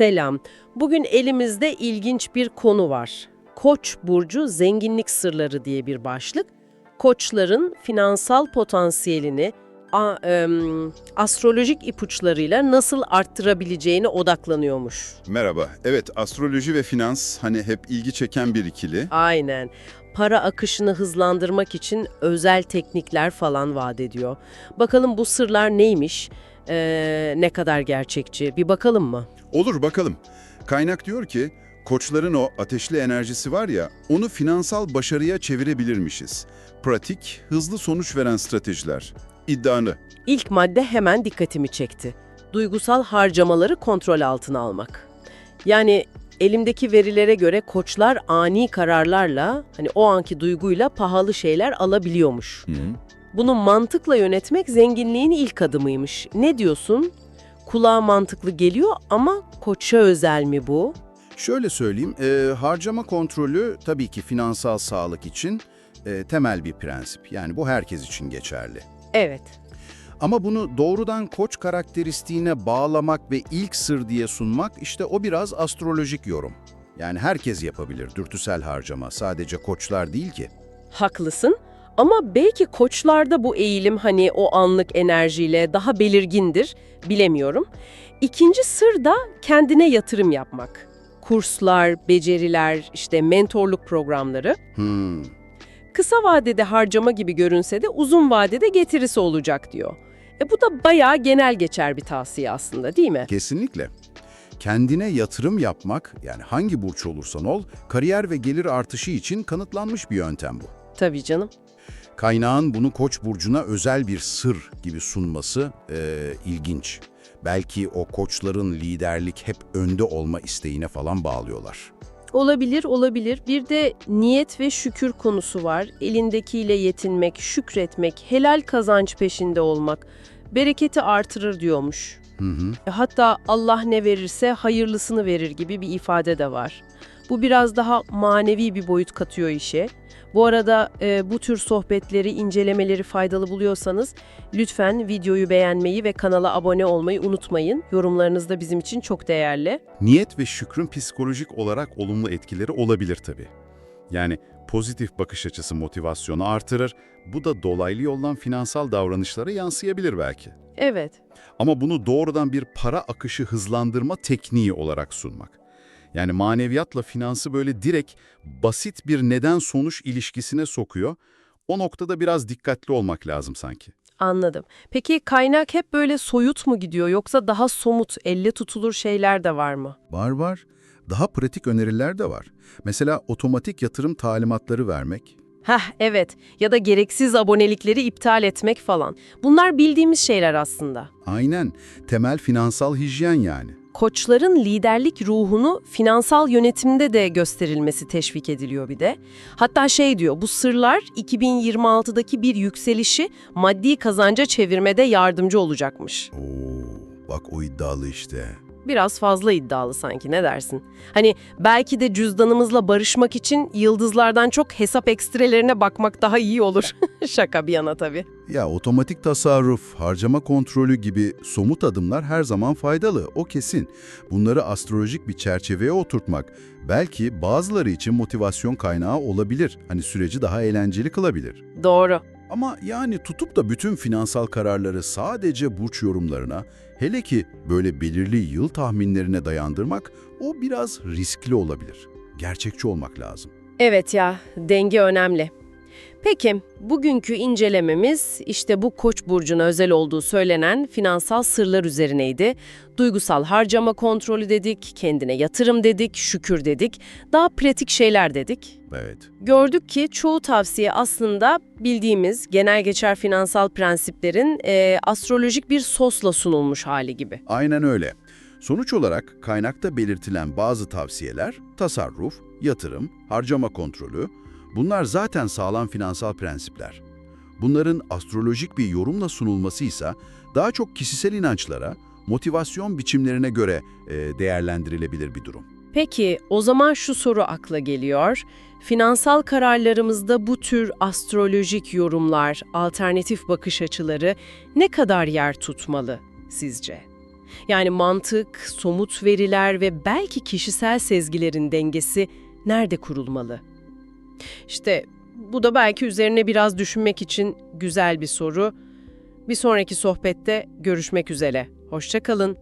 Selam. Bugün elimizde ilginç bir konu var. Koç burcu zenginlik sırları diye bir başlık. Koçların finansal potansiyelini a- em, astrolojik ipuçlarıyla nasıl arttırabileceğine odaklanıyormuş. Merhaba. Evet, astroloji ve finans hani hep ilgi çeken bir ikili. Aynen. Para akışını hızlandırmak için özel teknikler falan vaat ediyor. Bakalım bu sırlar neymiş? Ee, ne kadar gerçekçi? Bir bakalım mı? Olur bakalım. Kaynak diyor ki, koçların o ateşli enerjisi var ya, onu finansal başarıya çevirebilirmişiz. Pratik, hızlı sonuç veren stratejiler. İddialı. İlk madde hemen dikkatimi çekti. Duygusal harcamaları kontrol altına almak. Yani elimdeki verilere göre koçlar ani kararlarla, hani o anki duyguyla pahalı şeyler alabiliyormuş. Bunu mantıkla yönetmek zenginliğin ilk adımıymış. Ne diyorsun? Kulağa mantıklı geliyor ama koça özel mi bu? Şöyle söyleyeyim, e, harcama kontrolü tabii ki finansal sağlık için e, temel bir prensip. Yani bu herkes için geçerli. Evet. Ama bunu doğrudan koç karakteristiğine bağlamak ve ilk sır diye sunmak işte o biraz astrolojik yorum. Yani herkes yapabilir dürtüsel harcama, sadece koçlar değil ki. Haklısın ama belki koçlarda bu eğilim hani o anlık enerjiyle daha belirgindir, bilemiyorum. İkinci sır da kendine yatırım yapmak. Kurslar, beceriler, işte mentorluk programları. Hmm, Kısa vadede harcama gibi görünse de uzun vadede getirisi olacak diyor. E bu da bayağı genel geçer bir tavsiye aslında değil mi? kesinlikle. Kendine yatırım yapmak, yani hangi burç olursan ol, kariyer ve gelir artışı için kanıtlanmış bir yöntem bu. Tabii canım. Kaynağın bunu Koç burcuna özel bir sır gibi sunması eee, ilginç. Belki o koçların liderlik hep önde olma isteğine falan bağlıyorlar. Olabilir, olabilir. Bir de niyet ve şükür konusu var. Elindekiyle yetinmek, şükretmek, helal kazanç peşinde olmak bereketi artırır diyormuş. Hı hı. E, Hatta Allah ne verirse hayırlısını verir gibi bir ifade de var. Bu biraz daha manevi bir boyut katıyor işe. Bu arada e, bu tür sohbetleri, incelemeleri faydalı buluyorsanız lütfen videoyu beğenmeyi ve kanala abone olmayı unutmayın. Yorumlarınız da bizim için çok değerli. Niyet ve şükrün psikolojik olarak olumlu etkileri olabilir tabii. Yani pozitif bakış açısı motivasyonu artırır, bu da dolaylı yoldan finansal davranışlara yansıyabilir belki. Evet, Ama bunu doğrudan bir para akışı hızlandırma tekniği olarak sunmak. Yani maneviyatla finansı böyle direkt basit bir neden-sonuç ilişkisine sokuyor. O noktada biraz dikkatli olmak lazım sanki. Anladım. Peki kaynak hep böyle soyut mu gidiyor yoksa daha somut, elle tutulur şeyler de var mı? Var var. Daha pratik öneriler de var. Mesela otomatik yatırım talimatları vermek. Heh evet ya da gereksiz abonelikleri iptal etmek falan. Bunlar bildiğimiz şeyler aslında. Aynen. Temel finansal hijyen yani. Koçların liderlik ruhunu finansal yönetimde de gösterilmesi teşvik ediliyor bir de. Hatta şey diyor bu sırlar 2026'daki bir yükselişi maddi kazanca çevirmede yardımcı olacakmış. Oo, bak o iddialı işte. Biraz fazla iddialı sanki ne dersin? Hani belki de cüzdanımızla barışmak için yıldızlardan çok hesap ekstrelerine bakmak daha iyi olur. Şaka bir yana tabii. Ya otomatik tasarruf, harcama kontrolü gibi somut adımlar her zaman faydalı, o kesin. Bunları astrolojik bir çerçeveye oturtmak belki bazıları için motivasyon kaynağı olabilir. Hani süreci daha eğlenceli kılabilir. Doğru. Ama yani tutup da bütün finansal kararları sadece burç yorumlarına, hele ki böyle belirli yıl tahminlerine dayandırmak o biraz riskli olabilir. Gerçekçi olmak lazım. Evet ya, denge önemli. Peki, bugünkü incelememiz işte bu Koç burcuna özel olduğu söylenen finansal sırlar üzerineydi. Duygusal harcama kontrolü dedik, kendine yatırım dedik, şükür dedik, daha pratik şeyler dedik. Evet. Gördük ki çoğu tavsiye aslında bildiğimiz genel geçer finansal prensiplerin eee, astrolojik bir sosla sunulmuş hali gibi. Aynen öyle. Sonuç olarak kaynakta belirtilen bazı tavsiyeler, tasarruf, yatırım, harcama kontrolü, bunlar zaten sağlam finansal prensipler. Bunların astrolojik bir yorumla sunulması ise daha çok kişisel inançlara, motivasyon biçimlerine göre e, değerlendirilebilir bir durum. Peki o zaman şu soru akla geliyor. Finansal kararlarımızda bu tür astrolojik yorumlar, alternatif bakış açıları ne kadar yer tutmalı sizce? Yani mantık, somut veriler ve belki kişisel sezgilerin dengesi nerede kurulmalı? İşte bu da belki üzerine biraz düşünmek için güzel bir soru. Bir sonraki sohbette görüşmek üzere. Hoşça kalın.